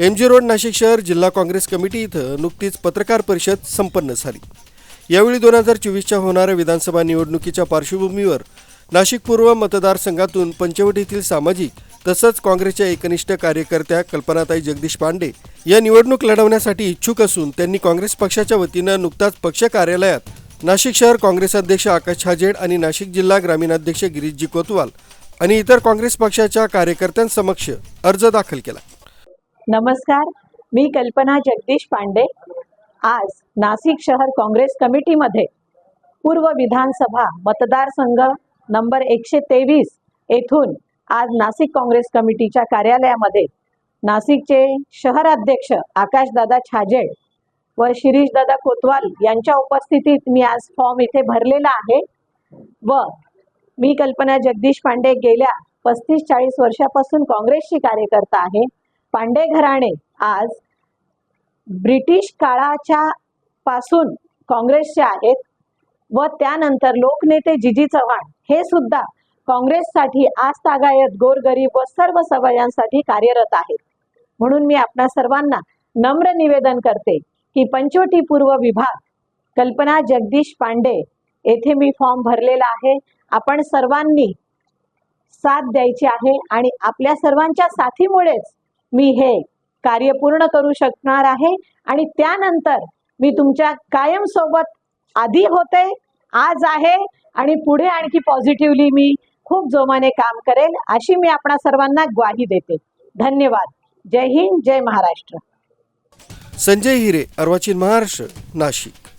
M G road Nashik शहर जिल्हा Congress committee इथं नुकतीच पत्रकार परिषद संपन्न झाली. यावेळी दोन हजार चोवीसच्या होणाऱ्या विधानसभा निवडणुकीच्या पार्श्वभूमीवर नाशिक पूर्व मतदारसंघातून पंचवटीतील सामाजिक तसंच काँग्रेसच्या एकनिष्ठ कार्यकर्त्या कल्पनाताई जगदीश पांडे या निवडणूक लढवण्यासाठी इच्छुक असून त्यांनी काँग्रेस पक्षाच्या वतीनं नुकताच पक्ष कार्यालयात नाशिक शहर काँग्रेस अध्यक्ष आकाश छाजेड आणि नाशिक जिल्हा ग्रामीण अध्यक्ष गिरीशजी कोतवाल आणि इतर काँग्रेस पक्षाच्या कार्यकर्त्यांसमक्ष अर्ज दाखल केला. नमस्कार मी कल्पना जगदीश पांडे. आज नाशिक शहर काँग्रेस कमिटीमध्ये पूर्व विधानसभा मतदारसंघ नंबर एकशे तेवीस येथून आज नाशिक काँग्रेस कमिटीच्या कार्यालयामध्ये नाशिकचे शहराध्यक्ष आकाशदादा छाजे व शिरीषदादा कोतवाल यांच्या उपस्थितीत मी आज फॉर्म इथे भरलेला आहे व मी कल्पना जगदीश पांडे गेल्या पस्तीस चाळीस वर्षापासून काँग्रेसची कार्यकर्ता आहे. पांडे घराणे आज ब्रिटिश काळाच्या पासून काँग्रेसचे आहेत व त्यानंतर लोकनेते जिजी चव्हाण हे सुद्धा काँग्रेससाठी आज तागायत गोरगरीब व सर्व सवयांसाठी कार्यरत आहेत. म्हणून मी आपणा सर्वांना नम्र निवेदन करते की पंचवटी पूर्व विभाग कल्पना जगदीश पांडे येथे मी फॉर्म भरलेला आहे. आपण सर्वांनी साथ द्यायची आहे आणि आपल्या सर्वांच्या साथीमुळेच मी हे कार्य पूर्ण करू शकणार आहे आणि त्यानंतर मी तुमच्या कायम सोबत आधी होते आज आहे आणि पुढे आणखी पॉझिटिव्हली मी खूप जोमाने काम करेल अशी मी आपणा सर्वांना ग्वाही देते. धन्यवाद. जय हिंद जय महाराष्ट्र. संजय हिरे अर्वाचीन महाराष्ट्र नाशिक.